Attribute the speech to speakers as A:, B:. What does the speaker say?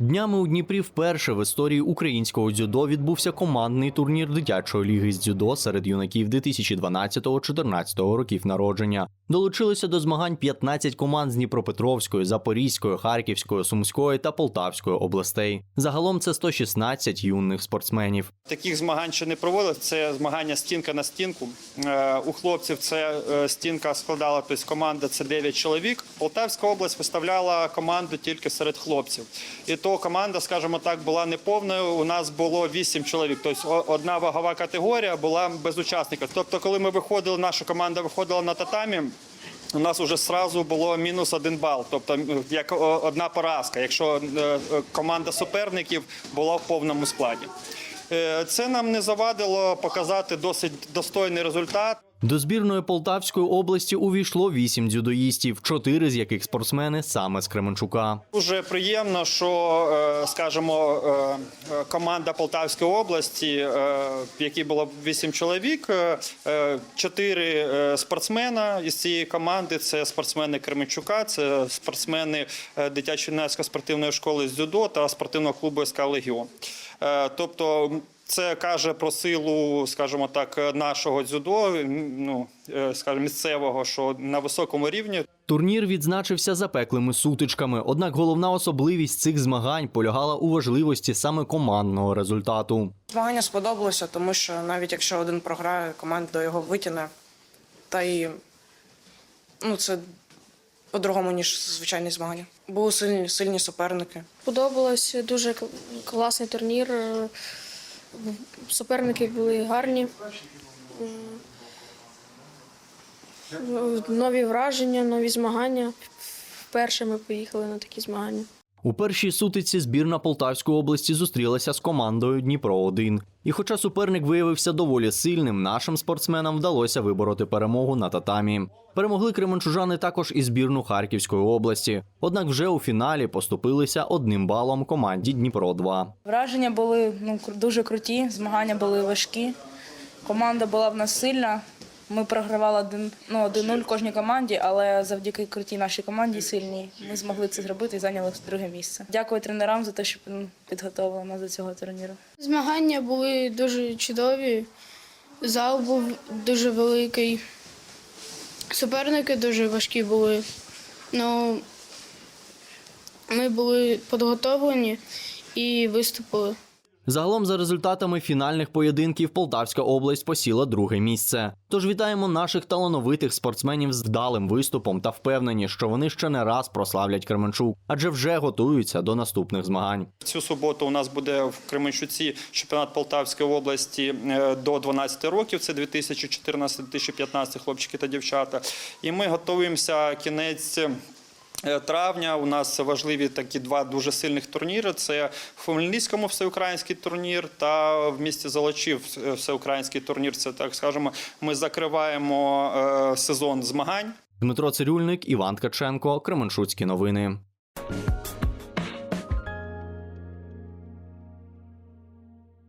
A: Днями у Дніпрі вперше в історії українського дзюдо відбувся командний турнір дитячої ліги з дзюдо серед юнаків 2012-14 років народження. Долучилося до змагань 15 команд з Дніпропетровської, Запорізької, Харківської, Сумської та Полтавської областей. Загалом це 116 юних спортсменів.
B: Таких змагань ще не проводили. Це змагання стінка на стінку. Е, У хлопців це е, стінка складала, тобто команда це 9 чоловік. Полтавська область виставляла команду тільки серед хлопців. І то команда, скажімо так, була неповною. У нас було 8 чоловік. Тобто одна вагова категорія була без учасників. Тобто, коли ми виходили, наша команда виходила на татамі. У нас вже сразу було мінус один бал, тобто як одна поразка, якщо е, е, команда суперників була в повному складі. Е, Це нам не завадило показати досить достойний результат.
A: До збірної Полтавської області увійшло 8 дзюдоїстів, 4 з яких спортсмени саме з Кременчука.
B: Дуже приємно, що, е, скажімо, е, е, команда Полтавської області, в якій було 8 чоловік, 4 е, спортсмена із цієї команди це спортсмени Кременчука, це спортсмени е, дитячо-юнацької спортивної школи з дзюдо та спортивного клубу СК Легіон. Тобто це каже про силу, скажімо так, нашого дзюдо, ну, е, скажімо, місцевого, що на високому рівні.
A: Турнір відзначився запеклими сутичками. Однак головна особливість цих змагань полягала у важливості саме командного результату.
C: Змагання сподобалося, тому що навіть якщо один програє, команда його витягне. Та й ну, це по-другому, ніж звичайні змагання. Були сильні, сильні суперники.
D: Подобалось дуже класний турнір. Суперники були гарні. Нові враження, нові змагання. Вперше ми поїхали на такі змагання.
A: У першій сутиці збірна Полтавської області зустрілася з командою Дніпро 1 І хоча суперник виявився доволі сильним, нашим спортсменам вдалося вибороти перемогу на татамі. Перемогли кременчужани також і збірну Харківської області. Однак вже у фіналі поступилися одним балом команді Дніпро 2
E: Враження були ну, дуже круті, змагання були важкі. Команда була в нас сильна. Ми програвали один- ну, 1-0 кожній команді, але завдяки крутій нашій команді сильній ми змогли це зробити і зайняли друге місце. Дякую тренерам за те, що ну, підготували нас до цього турніру.
F: Змагання були дуже чудові. Зал був дуже великий. Суперники дуже важкі були. Ну, ми були підготовлені і виступили.
A: Загалом, за результатами фінальних поєдинків, Полтавська область посіла друге місце. Тож вітаємо наших талановитих спортсменів з вдалим виступом та впевнені, що вони ще не раз прославлять Кременчук, адже вже готуються до наступних змагань.
B: Цю суботу у нас буде в Кременчуці чемпіонат Полтавської області е, до 12 років. Це 2014-2015 хлопчики та дівчата. І ми готуємося кінець. Е, Травня у нас важливі такі два дуже сильних турніри. Це в Хмельницькому всеукраїнський турнір та в місті Золочів е, всеукраїнський турнір. Це так скажемо. Ми закриваємо е, сезон змагань.
A: Дмитро Цирюльник, Іван Ткаченко, Кременчуцькі новини.